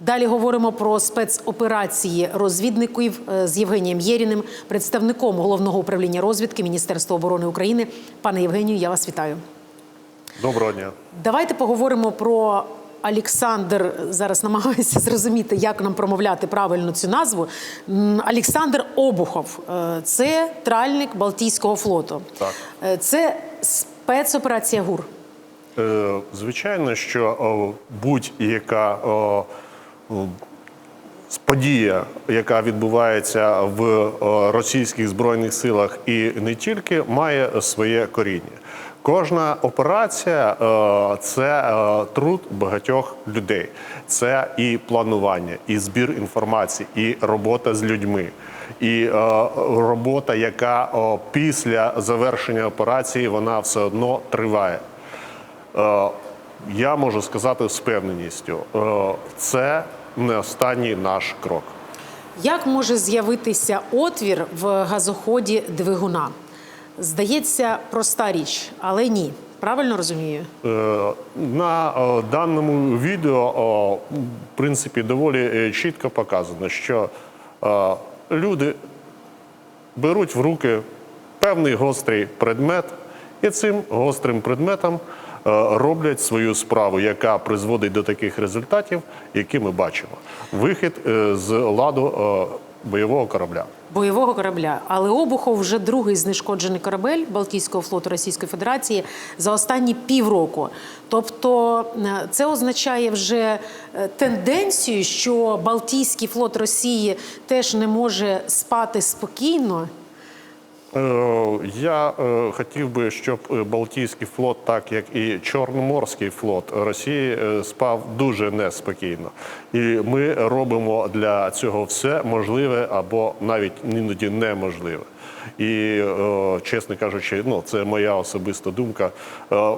Далі говоримо про спецоперації розвідників е, з Євгенієм Єріним, представником головного управління розвідки Міністерства оборони України. Пане Євгенію, я вас вітаю. Доброго дня. Давайте поговоримо про Олександр. Зараз намагаюся зрозуміти, як нам промовляти правильно цю назву. Олександр Обухов Е, це тральник Балтійського флоту. Так. Е, Це спецоперація ГУР. Звичайно, що будь-яка подія, яка відбувається в російських збройних силах і не тільки, має своє коріння. Кожна операція е, це е, труд багатьох людей. Це і планування, і збір інформації, і робота з людьми, і е, робота, яка після завершення операції вона все одно триває. Я можу сказати з впевненістю, е, це не останній наш крок. Як може з'явитися отвір в газоході двигуна? Здається, проста річ, але ні. Правильно розумію? Е, На е, даному відео, в принципі, доволі чітко показано, що люди беруть в руки певний гострий предмет, і цим гострим предметом роблять свою справу, яка призводить до таких результатів, які ми бачимо. Вихід е, з ладу е, бойового корабля. Бойового корабля. Але Обухов вже другий знешкоджений корабель Балтійського флоту Російської Федерації за останні півроку. Тобто е, це означає вже е, тенденцію, що Балтійський флот Росії теж не може спати спокійно. Е, Я е, хотів би, щоб е, Балтійський флот, так як і Чорноморський флот Росії, спав дуже неспокійно. І ми робимо для цього все можливе або навіть іноді неможливе. І, чесно кажучи, ну це моя особиста думка.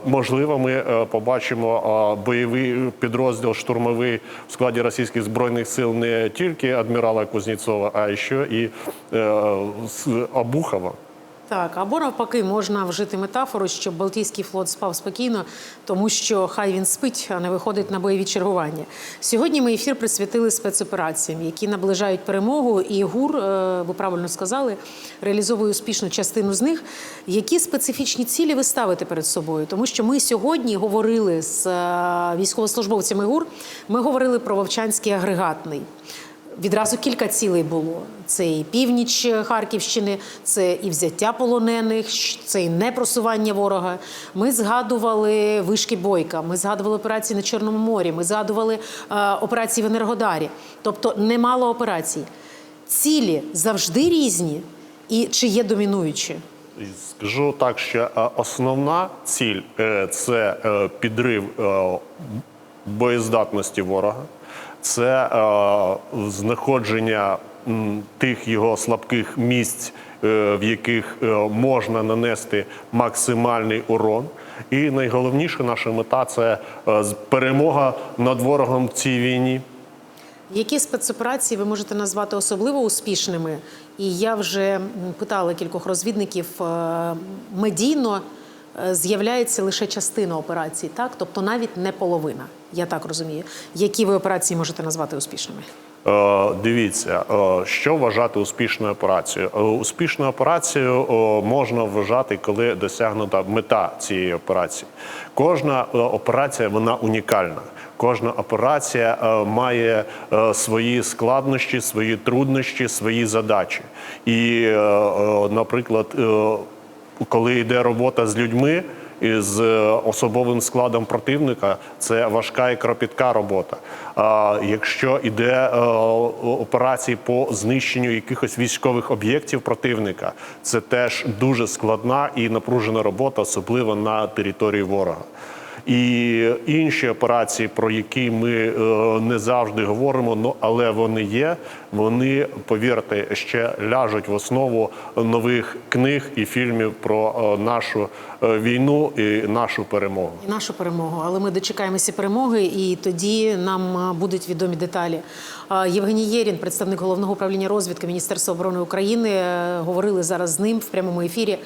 Можливо, ми побачимо бойовий підрозділ штурмовий в складі російських збройних сил не тільки адмірала Кузнєцова, а ще і з Обухова. Так, або навпаки, можна вжити метафору, що Балтійський флот спав спокійно, тому що хай він спить, а не виходить на бойові чергування. Сьогодні ми ефір присвятили спецопераціям, які наближають перемогу, і ГУР, е, ви правильно сказали, реалізовує успішну частину з них. Які специфічні цілі ви ставите перед собою? Тому що ми сьогодні говорили з е, військовослужбовцями ГУР, ми говорили про Вовчанський агрегатний. Відразу кілька цілей було: це і північ Харківщини, це і взяття полонених, це і непросування ворога. Ми згадували вишки бойка, ми згадували операції на Чорному морі, ми згадували е, операції в Енергодарі. Тобто немало операцій. Цілі завжди різні, і чи є домінуючі? Скажу так, що е, основна ціль е, це е, підрив боєздатності ворога, це е, знаходження тих його слабких місць, е, в яких е, можна нанести максимальний урон. І найголовніше наша мета це е, перемога над ворогом в цій війні. Які спецоперації ви можете назвати особливо успішними? І я вже питала кількох розвідників е, медійно. З'являється лише частина операцій, так тобто навіть не половина. Я так розумію. Які ви операції можете назвати успішними? Е, Дивіться, е, що вважати успішною операцією. Е, Успішною операцією можна вважати, коли досягнута мета цієї операції. Кожна операція вона унікальна. Кожна операція має свої складнощі, свої труднощі, свої задачі. І, наприклад, коли йде робота з людьми і з е, особовим складом противника, це важка і кропітка робота. А якщо йде е, операції по знищенню якихось військових об'єктів противника, це теж дуже складна і напружена робота, особливо на території ворога. І інші операції, про які ми е, не завжди говоримо, ну але вони є. Вони, повірте, ще ляжуть в основу нових книг і фільмів про е, нашу е, війну і нашу перемогу. І нашу перемогу, але ми дочекаємося перемоги, і тоді нам будуть відомі деталі. Євгеній Єрін, представник головного управління розвідки Міністерства оборони України, говорили зараз з ним в прямому ефірі.